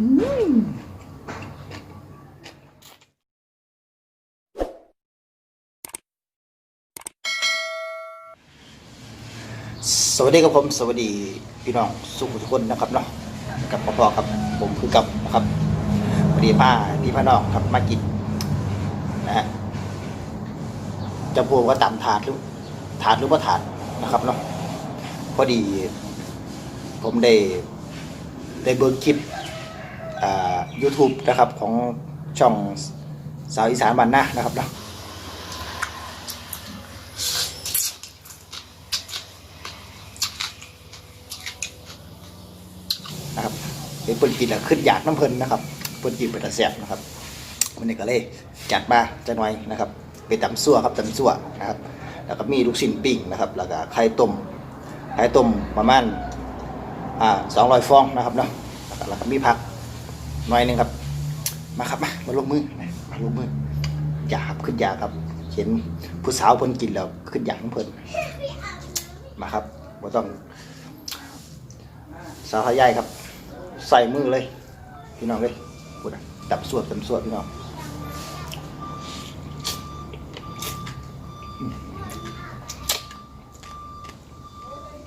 สวัสดีครับผมสวัสดีพี่น้องสุขทุกคนนะครับเนาะกับพ่อๆครับผมคือกับครับพอดีพาพี่พี่น้องครับมากินนะฮะจะพูดว่าตามถาดหรือถาดหรือว่าถาดนะครับเนาะพอดี ผมได้ได้เบิร์คลิป อ่า YouTube นะครับของช่องสาวอีสานบ้านนานะครับเนาะนะครับเป็นเปิ้นกินแล้วขึ้นอยากน้ำเพลินนะครับเปิ้นกินเป็นตะแสบนะครับวันนี้ก็เลยจัดมาจะหน่อยนะครับเป็นตำซั่วครับตำซั่วนะครับ แล้วก็มีลูกชิ้นปิ้งนะครับแล้วก็ไข่ต้มไข่ต้มประมาณอ่าสองร้อยฟองนะครับเนาะแล้วแล้วก็มีผัก หน่อยหนึ่งครับ มาครับ มา มาลงมือ มาลงมือ อยากครับขึ้นอยากครับ เห็นผู้สาวเพิ่นกินแล้วขึ้นอยากน้ำเพลินมาครับบ่ต้อง สาวขยายครับ ใส่มือเลย พี่น้องเลยพูดอะดับสวดดับสวดพี่น้อง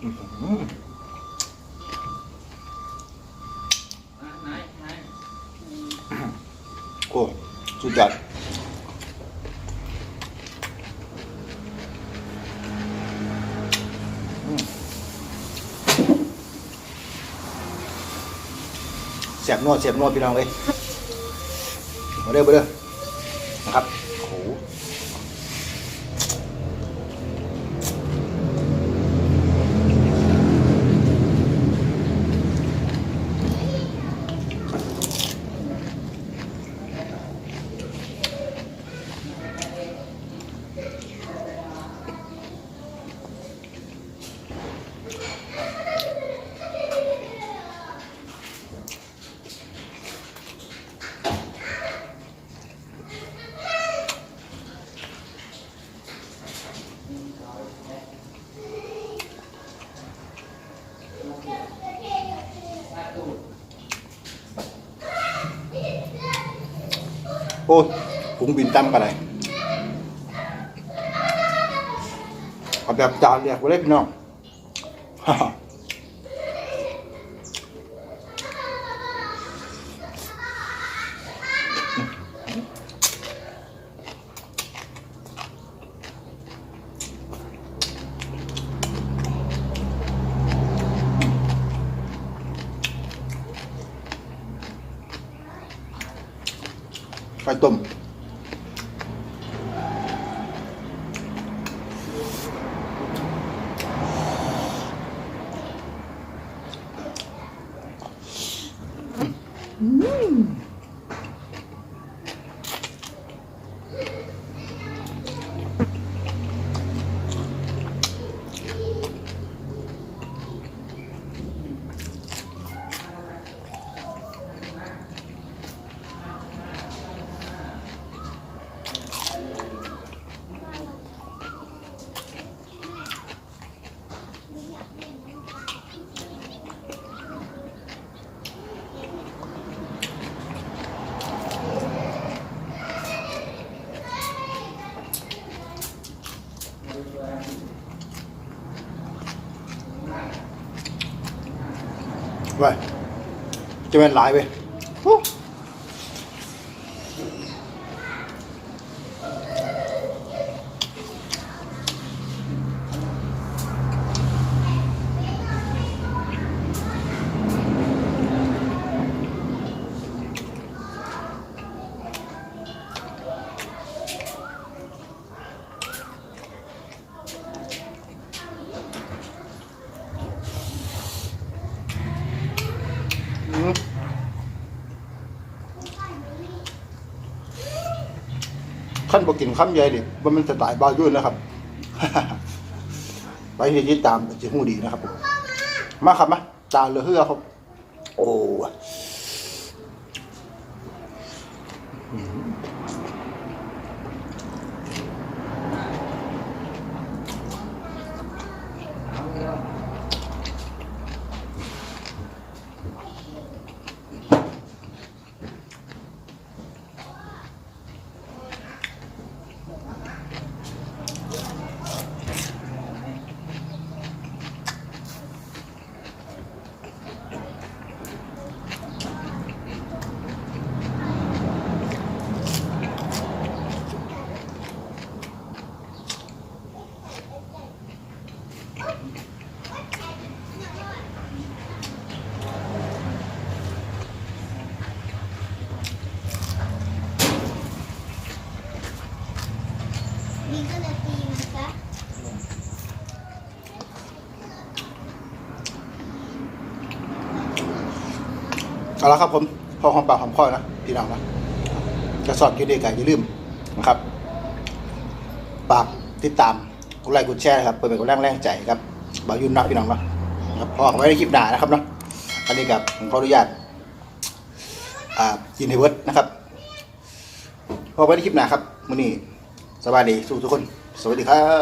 อื้อหือ โอ้สุดยอดเสียบนวดเสียบนวดพี่น้องเลยมาเรื่อมาเรื่อนะครับ โอ้โหโอ้พุงบินตั้มไปเลยเอาแบบจานเรียกไปเลยพี่น้อง ไข่ต้ ไปจะเป็นหลายไป ขั้นบอกกินข้ามใหญ่ดิว่ามันจะตายบ้ายุ่นนะครับ ไปที่ติดตามจะหูดีนะครับ มาครับมาจานเลือเฮือครับ โอ้ เอาละครับผมพอหอมปากหอมคอนะพี่น้องนะจะสอดกินดีกันอย่าลืมนะครับฝากติดตามกดไลค์กดแชร์ครับเปิดเป็นกดแรงแรงใจครับบ่าวยุ่นนะพี่น้องเนาะครับพอกันไว้ในคลิปหน้านะครับเนาะอันนี้กับผมขออนุญาตอ่ายินให้เวิร์ดนะครับพอไว้ในคลิปหน้าครับมื้อนี้สวัสดีสู่ทุกคน สวัสดีครับ